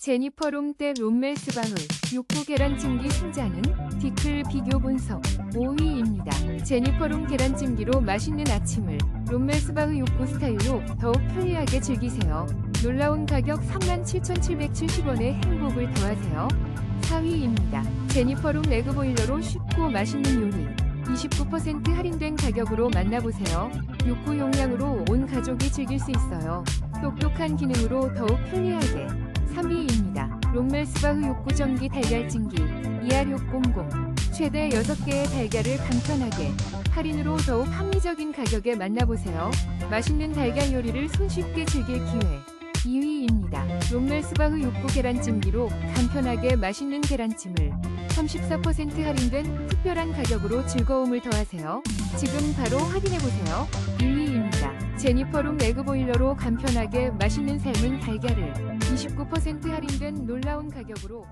제니퍼 롬떼 롬멜스바흐 육구 계란찜기 승자는 디클 비교 분석 5위입니다. 제니퍼 롬 계란찜기로 맛있는 아침을 롬멜스바흐 육구 스타일로 더욱 편리하게 즐기세요. 놀라운 가격 37,770원에 행복을 더하세요. 4위입니다. 제니퍼 롬 레그 보일러로 쉽고 맛있는 요리 29% 할인된 가격으로 만나보세요. 욕구 용량으로 온 가족이 즐길 수 있어요. 똑똑한 기능으로 더욱 편리하게 3위입니다. 롱멜스바흐 욕구 전기 달걀찜기 ER600 최대 6개의 달걀을 간편하게 할인으로 더욱 합리적인 가격에 만나보세요. 맛있는 달걀 요리를 손쉽게 즐길 기회 2위입니다. 롱멜스바흐 욕구 계란찜기로 간편하게 맛있는 계란찜을 34% 할인된 특별한 가격으로 즐거움을 더하세요. 지금 바로 확인해보세요. 1위입니다. 제니퍼룸 에그보일러로 간편하게 맛있는 삶은 달걀을 29% 할인된 놀라운 가격으로